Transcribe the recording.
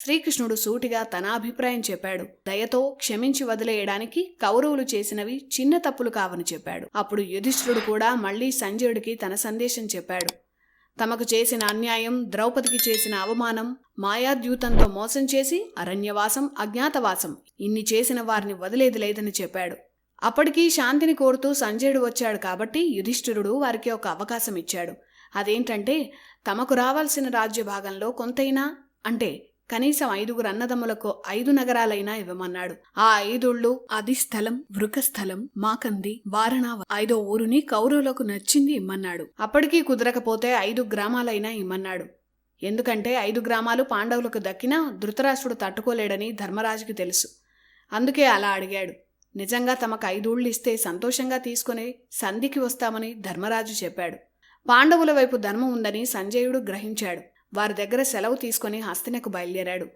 శ్రీకృష్ణుడు సూటిగా తన అభిప్రాయం చెప్పాడు. దయతో క్షమించి వదిలేయడానికి కౌరవులు చేసినవి చిన్న తప్పులు కావని చెప్పాడు. అప్పుడు యుధిష్ఠుడు కూడా మళ్ళీ సంజయుడికి తన సందేశం చెప్పాడు. తమకు చేసిన అన్యాయం ద్రౌపదికి చేసిన అవమానం మాయాద్యూతంతో మోసం చేసి అరణ్యవాసం అజ్ఞాతవాసం ఇన్ని చేసిన వారిని వదిలేది లేదని చెప్పాడు. అప్పటికీ శాంతిని కోరుతూ సంజయుడు వచ్చాడు కాబట్టి యుధిష్ఠిరుడు వారికి ఒక అవకాశం ఇచ్చాడు. అదేంటంటే తమకు రావాల్సిన రాజ్య భాగంలో కొంతైనా అంటే కనీసం ఐదుగురు అన్నదమ్ములకు ఐదు నగరాలైనా ఇవ్వమన్నాడు. ఆ ఐదుళ్ళు అది స్థలం వృకస్థలం మాకంది వారణావ ఐదో ఊరుని కౌరవులకు నచ్చింది ఇమ్మన్నాడు. అప్పటికీ కుదరకపోతే ఐదు గ్రామాలైనా ఇమ్మన్నాడు. ఎందుకంటే ఐదు గ్రామాలు పాండవులకు దక్కినా ధృతరాష్ట్రుడు తట్టుకోలేడని ధర్మరాజుకి తెలుసు. అందుకే అలా అడిగాడు. నిజంగా తమకు ఐదూళ్ళు ఇస్తే సంతోషంగా తీసుకుని సంధికి వస్తామని ధర్మరాజు చెప్పాడు. పాండవుల వైపు ధర్మం ఉందని సంజయుడు గ్రహించాడు. వారి దగ్గర సెలవు తీసుకుని హస్తినకు బయలుదేరాడు.